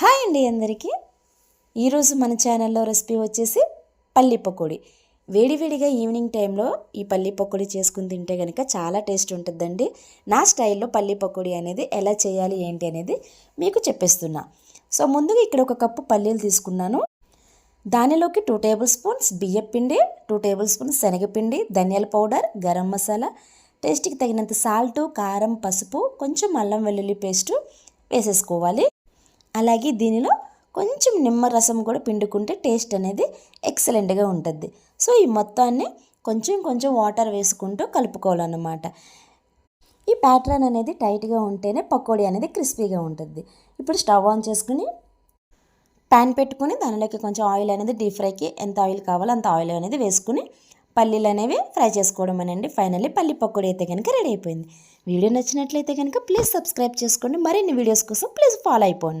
Hi అండి అందరికీ. ఈరోజు మన ఛానల్లో రెసిపీ వచ్చేసి పల్లి పకోడీ. వేడివేడిగా ఈవినింగ్ టైంలో ఈ పల్లి పకోడీ చేసుకుని తింటే కనుక చాలా టేస్ట్ ఉంటుందండి. నా స్టైల్లో పల్లి పకోడీ అనేది ఎలా చేయాలి ఏంటి అనేది మీకు చెప్పేస్తున్నా. సో ముందుగా ఇక్కడ ఒక కప్పు పల్లీలు తీసుకున్నాను. దానిలోకి టూ టేబుల్ స్పూన్స్ బియ్యపిండి టూ టేబుల్ స్పూన్స్ శనగపిండి ధనియాల పౌడర్ గరం మసాలా టేస్ట్కి తగినంత సాల్టు కారం పసుపు కొంచెం అల్లం వెల్లుల్లి పేస్టు వేసేసుకోవాలి. అలాగే దీనిలో కొంచెం నిమ్మరసం కూడా పిండుకుంటే టేస్ట్ అనేది ఎక్సలెంట్గా ఉంటుంది. సో ఈ మొత్తాన్ని కొంచెం కొంచెం వాటర్ వేసుకుంటూ కలుపుకోవాలన్నమాట. ఈ ప్యాటర్న్ అనేది టైట్గా ఉంటేనే పకోడీ అనేది క్రిస్పీగా ఉంటుంది. ఇప్పుడు స్టవ్ ఆన్ చేసుకుని ప్యాన్ పెట్టుకుని దానిలోకి కొంచెం ఆయిల్ అనేది డీప్ ఫ్రైకి ఎంత ఆయిల్ కావాలో అంత ఆయిల్ అనేది వేసుకుని పల్లీలు అనేవి ఫ్రై చేసుకోవడం అనండి. ఫైనల్లీ పల్లి పకోడీ అయితే కనుక రెడీ అయిపోయింది. వీడియో నచ్చినట్లయితే కనుక ప్లీజ్ సబ్స్క్రైబ్ చేసుకోండి. మరిన్ని వీడియోస్ కోసం ప్లీజ్ ఫాలో అయిపోండి.